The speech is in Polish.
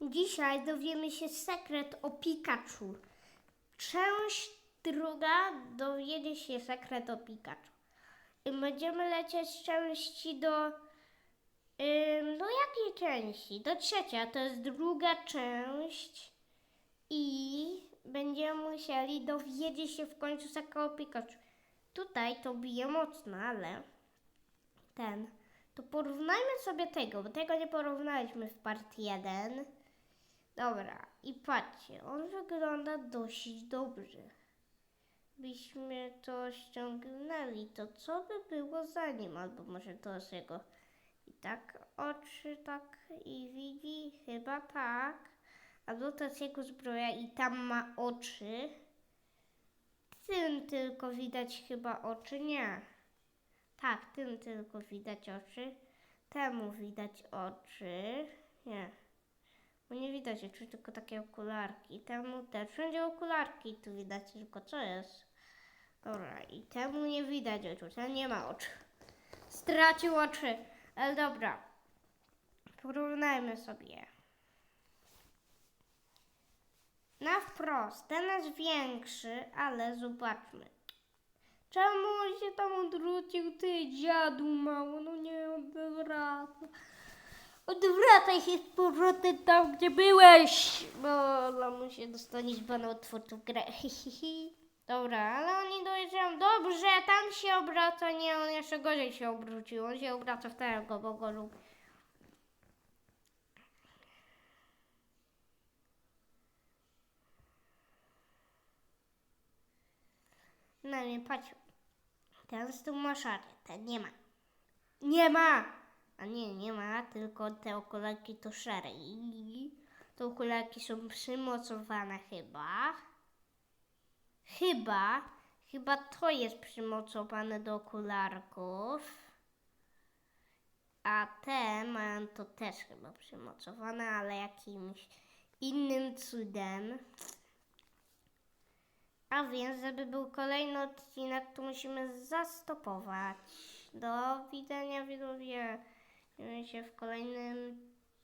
Dzisiaj dowiemy się sekret o Pikachu. Część druga dowiedzie się sekret o Pikachu. Będziemy lecieć z części do. Ym, do jakiej części? Do trzecia, to jest druga część. I będziemy musieli dowiedzieć się w końcu sekret o Pikachu. Tutaj to bije mocno, ale ten. To porównajmy sobie tego, bo tego nie porównaliśmy w part 1. Dobra, i patrzcie, on wygląda dosyć dobrze. Byśmy to ściągnęli, to co by było za nim? Albo może to jest jego. I tak oczy, tak i widzi, chyba tak. Albo to jest jego zbroja i tam ma oczy. Tym tylko widać chyba oczy, nie. Tak, tym tylko widać oczy. Temu widać oczy. Nie. Nie widać oczu, tylko takie okularki. Temu też. Wszędzie okularki tu widać, tylko co jest? Dobra, i temu nie widać oczu. Ten nie ma oczu. Stracił oczy. Ale dobra. Porównajmy sobie. Na wprost. Ten jest większy, ale zobaczmy. Czemu się tam odwrócił? Ty dziadu mało, no nie odwraca. Odwracaj się z powrotem tam, gdzie byłeś, bo lamusie dostaniesz bana od grę. Dobra, ale oni dojeżdżają. Dobrze, tam się obraca, nie, on jeszcze gorzej się obrócił. On się obraca w tego, bo go lubi. No nie, patrz. Ten z tą ma ten nie ma. Nie ma! A nie, nie ma, tylko te okularki to szare. Te okularki są przymocowane chyba. Chyba, chyba to jest przymocowane do okularków. A te mają to też chyba przymocowane, ale jakimś innym cudem. A więc, żeby był kolejny odcinek, to musimy zastopować. Do widzenia widzowie. Widzimy się w kolejnym